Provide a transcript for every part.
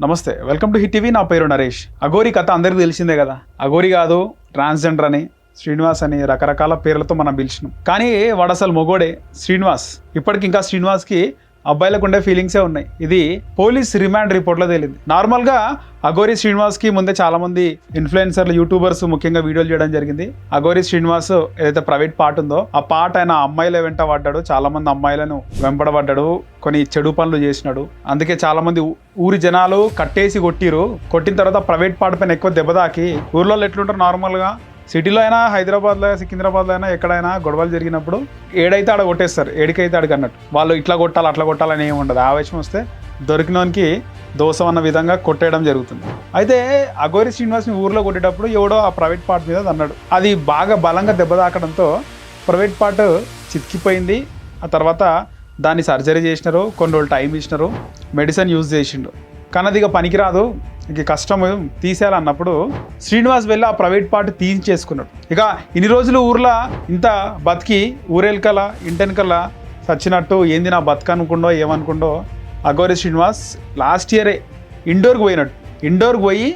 నమస్తే welcome to hit TV నా పేరు నరేష్. అఘోరి కథ అందరికీ తెలిసిందే కదా? అఘోరి కాదు ట్రాన్స్జెండర్ అని శ్రీనివాస్ అని రకరకాల పేర్లతో మనం పిలిచినాం. కానీ వాడు అసలు మొగోడే శ్రీనివాస్. ఇప్పటికి ఇంకా శ్రీనివాస్కి అబ్బాయిలకు ఉండే ఫీలింగ్సే ఉన్నాయి. ఇది పోలీస్ రిమాండ్ రిపోర్ట్లో తేలింది. నార్మల్గా అఘోరి శ్రీనివాస్కి ముందే చాలా మంది ఇన్ఫ్లుయెన్సర్లు యూట్యూబర్స్ ముఖ్యంగా వీడియోలు చేయడం జరిగింది. అఘోరి శ్రీనివాస్ ఏదైతే ప్రైవేట్ పార్ట్ ఉందో ఆ పార్ట్ ఆయన అమ్మాయిల వెంట పడ్డాడు. చాలా మంది అమ్మాయిలను వెంపడబడ్డాడు కొన్ని చెడు పనులు చేసినాడు. అందుకే చాలా మంది ఊరి జనాలు కట్టేసి కొట్టిరు. కొట్టిన తర్వాత ప్రైవేట్ పార్ట్ పైన ఎక్కువ దెబ్బ తాకి. ఊర్లో ఎట్లుంటారు? నార్మల్గా సిటీలో అయినా హైదరాబాద్లో సికింద్రాబాద్లో అయినా ఎక్కడైనా గొడవలు జరిగినప్పుడు ఏడైతే ఆడ కొట్టేస్తారు ఏడికైతే ఆడికి అన్నట్టు. వాళ్ళు ఇట్లా కొట్టాలి అట్లా కొట్టాలని ఏమి ఉండదు. ఆవేశం వస్తే దొరికినోనికి దోసం అన్న విధంగా కొట్టేయడం జరుగుతుంది. అయితే అగోరి శ్రీనివాస్ని ఊర్లో కొట్టేటప్పుడు ఎవడో ఆ ప్రైవేట్ పార్ట్ మీద అన్నాడు. అది బాగా బలంగా దెబ్బ తాకడంతో ప్రైవేట్ పార్ట్ చితికిపోయింది. ఆ తర్వాత దాన్ని సర్జరీ చేసినారు కొన్ని రోజులు టైం ఇచ్చినారు మెడిసిన్ యూజ్ చేసిండు. కానీ ఇక పనికిరాదు ఇక కష్టం తీసేయాలన్నప్పుడు శ్రీనివాస్ వెళ్ళి ఆ ప్రైవేట్ పార్ట్ తీయించేసుకున్నాడు. ఇక ఇన్ని రోజులు ఊర్లో ఇంత బతికి ఊరెల్కల ఇంటెనకల చచ్చినట్టు ఏంది నా బతుక అనుకుండో ఏమనుకుండో అగోరి శ్రీనివాస్ లాస్ట్ ఇయరే ఇండోర్కి పోయినట్టు ఇండోర్కి పోయి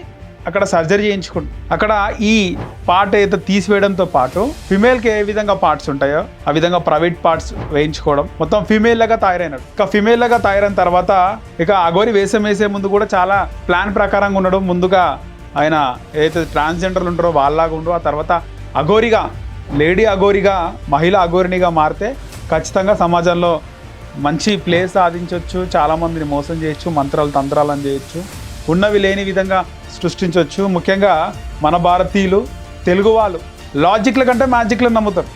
అక్కడ సర్జరీ చేయించుకుంటు అక్కడ ఈ పార్ట్ అయితే తీసివేయడంతో పాటు ఫిమేల్కి ఏ విధంగా పార్ట్స్ ఉంటాయో ఆ విధంగా ప్రైవేట్ పార్ట్స్ వేయించుకోవడం. మొత్తం ఫిమేల్ లాగా తయారైనాడు. ఇక ఫిమేల్ లాగా తయారైన తర్వాత ఇక అగోరి వేసం వేసే ముందు కూడా చాలా ప్లాన్ ప్రకారంగా ఉండడం. ముందుగా ఆయన ఏదైతే ట్రాన్స్జెండర్లు ఉంటారో వాళ్ళలాగా ఉండో ఆ తర్వాత అఘోరిగా లేడీ అఘోరిగా మహిళ అఘోరినిగా మారితే ఖచ్చితంగా సమాజంలో మంచి ప్లేస్ సాధించవచ్చు చాలామందిని మోసం చేయొచ్చు మంత్రాలు తంత్రాలను చేయొచ్చు. ఉన్నవి లేని విధంగా సృష్టించవచ్చు. ముఖ్యంగా మన భారతీయులు తెలుగు వాళ్ళు లాజిక్ల కంటే మ్యాజిక్లను నమ్ముతారు.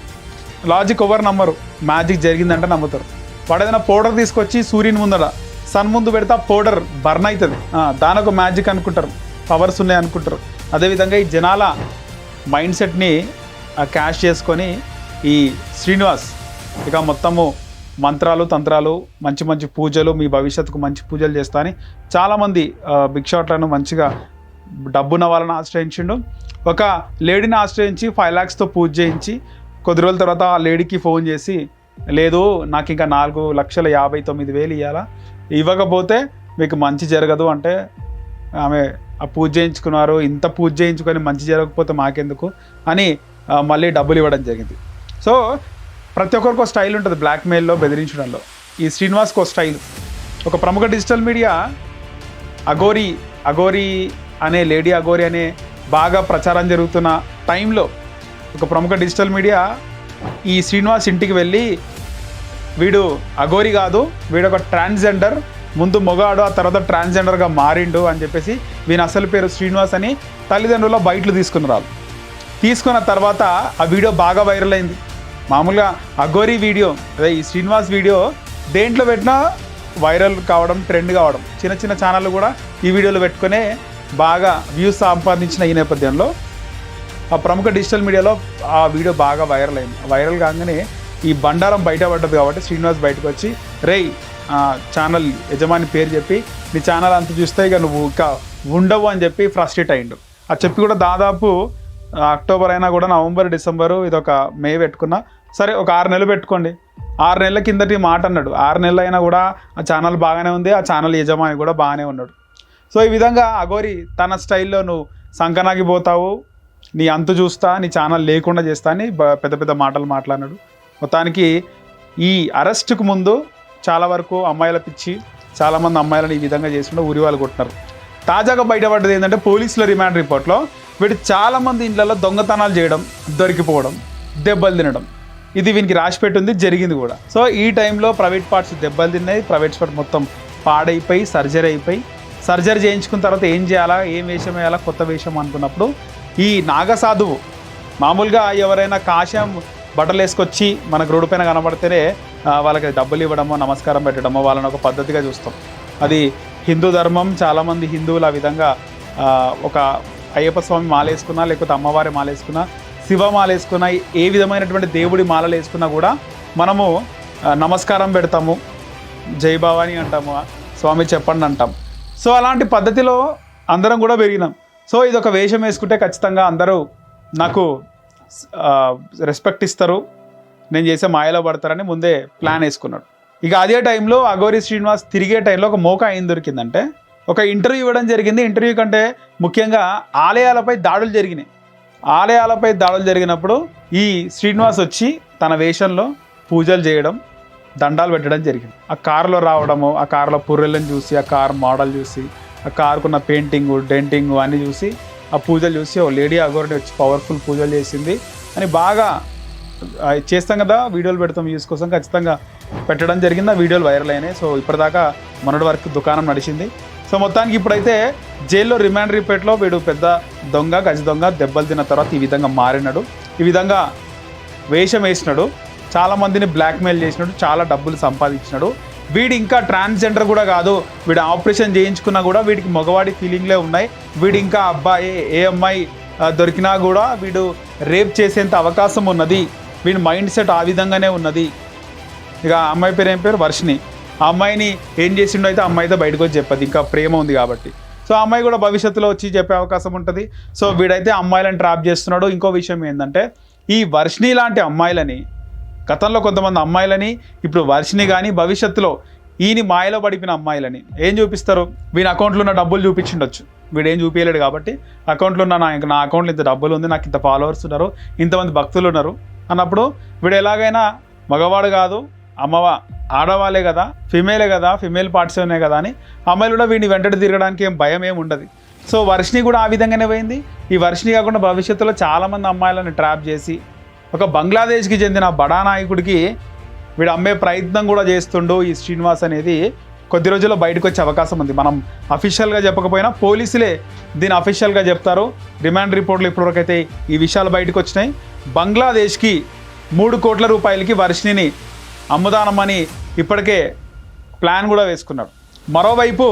లాజిక్ ఎవరు నమ్మరు? మ్యాజిక్ జరిగిందంటే నమ్ముతారు. వాడు ఏదైనా పౌడర్ తీసుకొచ్చి సూర్యుని ముందర సన్ ముందు పెడితే ఆ పౌడర్ బర్న్ అవుతుంది దాని ఒక మ్యాజిక్ అనుకుంటారు. పవర్స్ ఉన్నాయి అనుకుంటారు. అదేవిధంగా ఈ జనాల మైండ్ సెట్ని క్యాష్ చేసుకొని ఈ శ్రీనివాస్ ఇక మొత్తము మంత్రాలు తంత్రాలు మంచి మంచి పూజలు మీ భవిష్యత్తుకు మంచి పూజలు చేస్తా అని చాలామంది బిగ్ షాట్లను మంచిగా డబ్బున్న వాళ్ళని ఆశ్రయించిండు. ఒక లేడీని ఆశ్రయించి ఫైవ్ ల్యాక్స్తో పూజ చేయించి కొద్ది రోజుల తర్వాత ఆ లేడీకి ఫోన్ చేసి లేదు నాకు ఇంకా నాలుగు లక్షల యాభై తొమ్మిది వేలు ఇవ్వాలా ఇవ్వకపోతే మీకు మంచి జరగదు. అంటే ఆమె ఆ పూజ చేయించుకున్నారు ఇంత పూజ చేయించుకొని మంచి జరగకపోతే మాకెందుకు? అని మళ్ళీ డబ్బులు ఇవ్వడం జరిగింది. సో ప్రతి ఒక్కరికి ఒక స్టైల్ ఉంటుంది బ్లాక్మెయిల్లో బెదిరించడంలో. ఈ శ్రీనివాస్కి ఒక స్టైల్. ఒక ప్రముఖ డిజిటల్ మీడియా అగోరి అగోరి అనే లేడీ అగోరి అనే బాగా ప్రచారం జరుగుతున్న టైంలో ఒక ప్రముఖ డిజిటల్ మీడియా ఈ శ్రీనివాస్ ఇంటికి వెళ్ళి వీడు అఘోరి కాదు వీడు ఒక ట్రాన్స్జెండర్ ముందు మొగాడు ఆ తర్వాత ట్రాన్స్జెండర్గా మారిండు అని చెప్పేసి వీని అసలు పేరు శ్రీనివాస్ అని తల్లిదండ్రుల బయటలు తీసుకున్నారు తీసుకున్న తర్వాత ఆ వీడియో బాగా వైరల్ అయింది. మామూలుగా అఘోరి వీడియో అదే ఈ శ్రీనివాస్ వీడియో దేంట్లో పెట్టినా వైరల్ కావడం ట్రెండ్ కావడం. చిన్న చిన్న ఛానళ్ళు కూడా ఈ వీడియోలు పెట్టుకునే బాగా వ్యూస్ సంపాదించిన ఈ నేపథ్యంలో ఆ ప్రముఖ డిజిటల్ మీడియాలో ఆ వీడియో బాగా వైరల్ అయింది. వైరల్ కాగానే ఈ బండారం బయటపడ్డది కాబట్టి శ్రీనివాస్ బయటకు వచ్చి రేయ్ ఆ, ఛానల్ యజమాని పేరు చెప్పి నీ ఛానల్ అంత చూస్తే ఇక నువ్వు ఇంకా ఉండవు అని చెప్పి ఫ్రస్ట్రేట్ అయ్యిండు అది చెప్పి కూడా దాదాపు అక్టోబర్ అయినా కూడా నవంబర్ డిసెంబరు ఇది ఒక మే పెట్టుకున్నా. సరే ఒక ఆరు నెలలు పెట్టుకోండి. ఆరు నెలల కిందటి మాట అన్నాడు. ఆరు నెలలు అయినా కూడా ఆ ఛానల్ బాగానే ఉంది ఆ ఛానల్ యజమాని కూడా బాగానే ఉన్నాడు. సో ఈ విధంగా అగోరి తన స్టైల్లో నువ్వు సంకనాకి పోతావు నీ అంతు చూస్తా నీ ఛానల్ లేకుండా చేస్తా అని పెద్ద పెద్ద మాటలు మాట్లాడినాడు. మొత్తానికి ఈ అరెస్ట్కు ముందు చాలా వరకు అమ్మాయిల పిచ్చి చాలామంది అమ్మాయిలను ఈ విధంగా చేస్తుంటే ఊరి వాళ్ళు కొట్టినారు. తాజాగా బయటపడ్డది ఏంటంటే పోలీసుల రిమాండ్ రిపోర్ట్లో వీడు చాలామంది ఇండ్లలో దొంగతనాలు చేయడం దొరికిపోవడం దెబ్బలు తినడం. ఇది వీనికి రాసి పెట్టింది జరిగింది కూడా. సో ఈ టైంలో ప్రైవేట్ పార్ట్స్ దెబ్బలు తిన్నాయి ప్రైవేట్ పార్ట్ మొత్తం పాడైపోయి సర్జరీ అయిపోయి సర్జరీ చేయించుకున్న తర్వాత ఏం చేయాలా ఏం వేషం వేయాలా కొత్త వేషం అనుకున్నప్పుడు ఈ నాగసాధువు మామూలుగా ఎవరైనా కాషాయం బట్టలు వేసుకొచ్చి మనకు రోడ్డు పైన కనబడితేనే వాళ్ళకి డబ్బులు ఇవ్వడమో నమస్కారం పెట్టడమో వాళ్ళని ఒక పద్ధతిగా చూస్తాం. అది హిందూ ధర్మం చాలామంది హిందువులు ఆ విధంగా ఒక అయ్యప్ప స్వామి మాల వేసుకున్నా లేకపోతే అమ్మవారి మాల వేసుకున్నా శివ మాల వేసుకున్నా ఏ విధమైనటువంటి దేవుడి మాలలు వేసుకున్నా కూడా మనము నమస్కారం పెడతాము. జై భవాని అంటాము స్వామి చెప్పండి అంటాం. సో అలాంటి పద్ధతిలో అందరం కూడా పెరిగినాం. సో ఇది ఒక వేషం వేసుకుంటే ఖచ్చితంగా అందరూ నాకు రెస్పెక్ట్ ఇస్తారు. నేను చేసే మాయలో పడతారని ముందే ప్లాన్ వేసుకున్నాడు. ఇక అదే టైంలో అగోరి శ్రీనివాస్ తిరిగే టైంలో ఒక మోకా ఏం దొరికిందంటే ఒక ఇంటర్వ్యూ ఇవ్వడం జరిగింది. ఇంటర్వ్యూ కంటే ముఖ్యంగా ఆలయాలపై దాడులు జరిగినాయి. ఆలయాలపై దాడులు జరిగినప్పుడు ఈ శ్రీనివాస్ వచ్చి తన వేషంలో పూజలు చేయడం దండాలు పెట్టడం జరిగింది. ఆ కారులో రావడము ఆ కారులో పుర్రెలను చూసి ఆ కార్ మోడల్ చూసి ఆ కారుకున్న పెయింటింగ్ డెంటింగ్ అన్నీ చూసి ఆ పూజలు చూసి ఓ లేడీ అగోరిని వచ్చి పవర్ఫుల్ పూజలు చేసింది అని బాగా చేస్తాం కదా వీడియోలు పెడతాం యూస్ కోసం ఖచ్చితంగా పెట్టడం జరిగింది. ఆ వీడియోలు వైరల్ అయినాయి. సో ఇప్పటిదాకా మొన్నటి వరకు దుకాణం నడిచింది. సో మొత్తానికి ఇప్పుడైతే జైల్లో రిమాండ్ రిపేట్లో వీడు పెద్ద దొంగ గజ దొంగ దెబ్బలు తిన్న తర్వాత ఈ విధంగా మారినాడు. ఈ విధంగా వేషం వేసినాడు. చాలామందిని బ్లాక్మెయిల్ చేసినాడు. చాలా డబ్బులు సంపాదించినాడు. వీడు ఇంకా ట్రాన్స్జెండర్ కూడా కాదు. వీడు ఆపరేషన్ చేయించుకున్నా కూడా వీడికి మగవాడి ఫీలింగ్లే ఉన్నాయి. వీడు ఇంకా అబ్బాయి ఏ అమ్మాయి దొరికినా కూడా వీడు రేప్ చేసేంత అవకాశం ఉన్నది. వీడి మైండ్ సెట్ ఆ విధంగానే ఉన్నది. ఇక అమ్మాయి పేరు ఏం పేరు? వర్షిని ఆ అమ్మాయిని ఏం చేసిండో అయితే అమ్మాయితో బయటకు వచ్చి చెప్పదు. ఇంకా ప్రేమ ఉంది కాబట్టి. సో ఆ అమ్మాయి కూడా భవిష్యత్తులో వచ్చి చెప్పే అవకాశం ఉంటుంది. సో వీడైతే అమ్మాయిలను ట్రాప్ చేస్తున్నాడు. ఇంకో విషయం ఏంటంటే ఈ వర్షిని లాంటి అమ్మాయిలని గతంలో కొంతమంది అమ్మాయిలని ఇప్పుడు వర్షిని కానీ భవిష్యత్తులో ఈయన మాయలో పడిపోయిన అమ్మాయిలని ఏం చూపిస్తారు? వీని అకౌంట్లో ఉన్న డబ్బులు చూపించిండొచ్చు. వీడు ఏం చూపించలేడు కాబట్టి అకౌంట్లో ఉన్న నా నా అకౌంట్లో ఇంత డబ్బులు ఉంది నాకు ఇంత ఫాలోవర్స్ ఉన్నారు ఇంతమంది భక్తులు ఉన్నారు అన్నప్పుడు వీడు ఎలాగైనా మగవాడు కాదు అమ్మవ ఆడవాళ్ళే కదా ఫిమేలే కదా ఫిమేల్ పార్ట్స్ ఉన్నాయి కదా అని అమ్మాయిలు కూడా వీడిని వెంటటి తిరగడానికి ఏం భయం ఏమి ఉండదు. సో వర్షిని కూడా ఆ విధంగానే పోయింది. ఈ వర్షిని కాకుండా భవిష్యత్తులో చాలామంది అమ్మాయిలను ట్రాప్ చేసి ఒక బంగ్లాదేశ్కి చెందిన బడా నాయకుడికి వీడు అమ్మే ప్రయత్నం కూడా చేస్తుండు ఈ శ్రీనివాస్ అనేది. కొద్ది రోజుల్లో బయటకు వచ్చే అవకాశం ఉంది. మనం అఫీషియల్గా చెప్పకపోయినా పోలీసులే దీన్ని అఫీషియల్గా చెప్తారు. రిమాండ్ రిపోర్ట్లు ఇప్పటివరకు అయితే ఈ విషయాలు బయటకు వచ్చినాయి. బంగ్లాదేశ్కి మూడు కోట్ల రూపాయలకి వర్షిని అమ్ముదానమని ఇప్పటికే ప్లాన్ కూడా వేసుకున్నాడు. మరోవైపు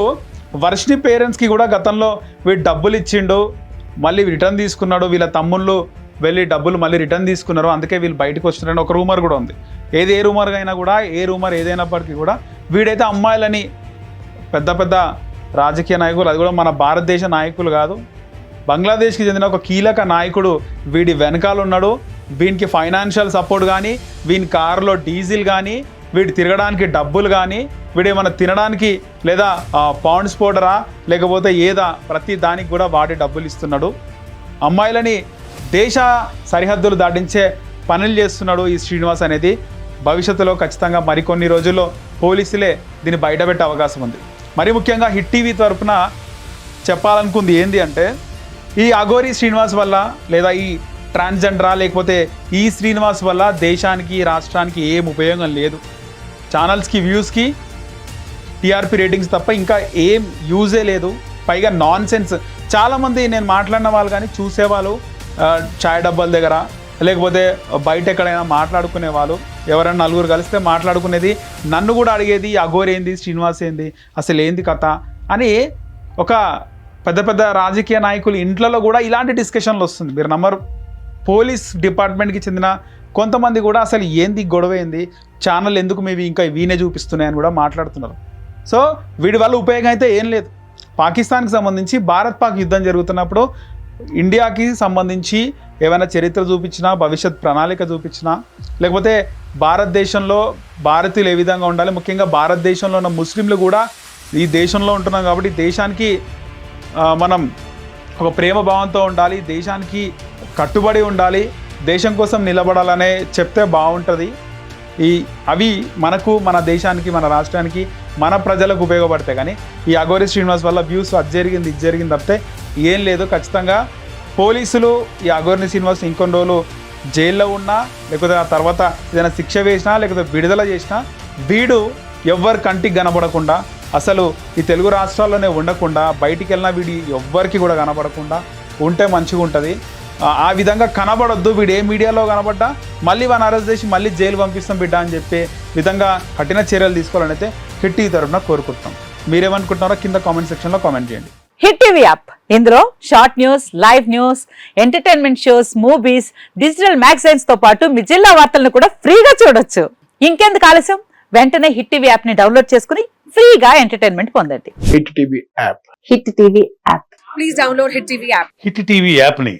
వర్షిని పేరెంట్స్కి కూడా గతంలో వీడు డబ్బులు ఇచ్చిండు మళ్ళీ రిటర్న్ తీసుకున్నాడు వీళ్ళ తమ్ముళ్ళు వెళ్ళి డబ్బులు మళ్ళీ రిటర్న్ తీసుకున్నారు అందుకే వీళ్ళు బయటకు వచ్చినారని ఒక రూమర్ కూడా ఉంది. ఏది ఏ రూమర్ అయినా కూడా ఏ రూమర్ ఏదైనప్పటికీ కూడా వీడైతే అమ్మాయిలని పెద్ద పెద్ద రాజకీయ నాయకులు అది కూడా మన భారతదేశ నాయకులు కాదు. బంగ్లాదేశ్కి చెందిన ఒక కీలక నాయకుడు వీడి వెనకాల ఉన్నాడు. వీనికి ఫైనాన్షియల్ సపోర్ట్ కానీ వీని కారులో డీజిల్ కానీ వీడు తిరగడానికి డబ్బులు కానీ వీడు ఏమైనా తినడానికి లేదా పౌండ్స్ పౌడరా లేకపోతే ఏదా ప్రతి దానికి కూడా వాడి డబ్బులు ఇస్తున్నాడు. అమ్మాయిలని దేశ సరిహద్దులు దాటించే పనులు చేస్తున్నాడు ఈ శ్రీనివాస్ అనేది. భవిష్యత్తులో ఖచ్చితంగా మరికొన్ని రోజుల్లో పోలీసులే దీన్ని బయటపెట్టే అవకాశం ఉంది. మరి ముఖ్యంగా హిట్ టీవీ తరఫున చెప్పాలనుకుంది ఏంది అంటే ఈ అఘోరి శ్రీనివాస్ వల్ల లేదా ఈ ట్రాన్స్జెండరా లేకపోతే ఈ శ్రీనివాస్ వల్ల దేశానికి రాష్ట్రానికి ఏం ఉపయోగం లేదు. ఛానల్స్కి వ్యూస్కి టీఆర్పీ రేటింగ్స్ తప్ప ఇంకా ఏం యూజే లేదు. పైగా నాన్ సెన్స్ చాలామంది నేను మాట్లాడిన వాళ్ళు కానీ చూసేవాళ్ళు చాయ్ డబ్బాల దగ్గర లేకపోతే బయట ఎక్కడైనా మాట్లాడుకునే వాళ్ళు ఎవరైనా నలుగురు కలిస్తే మాట్లాడుకునేది నన్ను కూడా అడిగేది ఈ అఘోర్ ఏంది శ్రీనివాస్ ఏంది అసలు ఏంది కథ అని ఒక పెద్ద పెద్ద రాజకీయ నాయకులు ఇంట్లలో కూడా ఇలాంటి డిస్కషన్లు వస్తుంది. మీరు నమ్మరు. పోలీస్ డిపార్ట్మెంట్కి చెందిన కొంతమంది కూడా అసలు ఏంది గొడవ ఏంది? ఛానల్ ఎందుకు మేవి ఇంకా వీనే చూపిస్తున్నాయని కూడా మాట్లాడుతున్నారు. సో వీడి వల్ల ఉపయోగం అయితే ఏం లేదు. పాకిస్తాన్కి సంబంధించి భారత్ పాక్ యుద్ధం జరుగుతున్నప్పుడు ఇండియాకి సంబంధించి ఏమైనా చరిత్ర చూపించినా భవిష్యత్ ప్రణాళిక చూపించినా లేకపోతే భారతదేశంలో భారతీయులు ఏ విధంగా ఉండాలి? ముఖ్యంగా భారతదేశంలో ఉన్న ముస్లింలు కూడా ఈ దేశంలో ఉంటున్నాం కాబట్టి దేశానికి మనం ఒక ప్రేమ భావంతో ఉండాలి. దేశానికి కట్టుబడి ఉండాలి దేశం కోసం నిలబడాలనే చెప్తే బాగుంటుంది. ఈ అవి మనకు మన దేశానికి మన రాష్ట్రానికి మన ప్రజలకు ఉపయోగపడతాయి. కానీ ఈ అఘోరి శ్రీనివాస్ వల్ల వ్యూస్ అది జరిగింది ఇది జరిగింది తప్పితే ఏం లేదు. ఖచ్చితంగా పోలీసులు ఈ అఘోరిని శ్రీనివాస్ ఇంకొన్ని రోజులు జైల్లో ఉన్నా లేకపోతే ఆ తర్వాత ఏదైనా శిక్ష వేసినా లేకపోతే విడుదల చేసినా వీడు ఎవ్వరి కంటికి కనబడకుండా అసలు ఈ తెలుగు రాష్ట్రాల్లోనే ఉండకుండా బయటికి వెళ్ళినా వీడి ఎవ్వరికి కూడా కనబడకుండా ఉంటే మంచిగా ఉంటుంది ఆ- ఆ విధంగా కనబడొద్దు. వీడు ఏ మీడియాలో కనబడ్డా మళ్ళీ వాడిని అరెస్ట్ చేసి మళ్ళీ జైలు పంపిస్తాం బిడ్డ అని చెప్పే విధంగా కఠిన చర్యలు తీసుకోవాలని అయితే హిట్ ఈ తరఫున కోరుకుంటున్నాం. మీరేమనుకుంటున్నారో కింద కామెంట్ సెక్షన్లో కామెంట్ చేయండి. Hit TV app. ఇందులో short news live news entertainment shows movies digital మ్యాగజైన్స్తో పాటు మీ జిల్లా వార్తలను కూడా ఫ్రీగా చూడొచ్చు. ఇంకెందుకు ఆలస్యం? వెంటనే హిట్ టీవీ యాప్ని డౌన్లోడ్ చేసుకుని ఫ్రీగా ఎంటర్టైన్మెంట్ పొందండి. Hit TV app. Hit TV app please download Hit TV app. Hit TV యాప్ని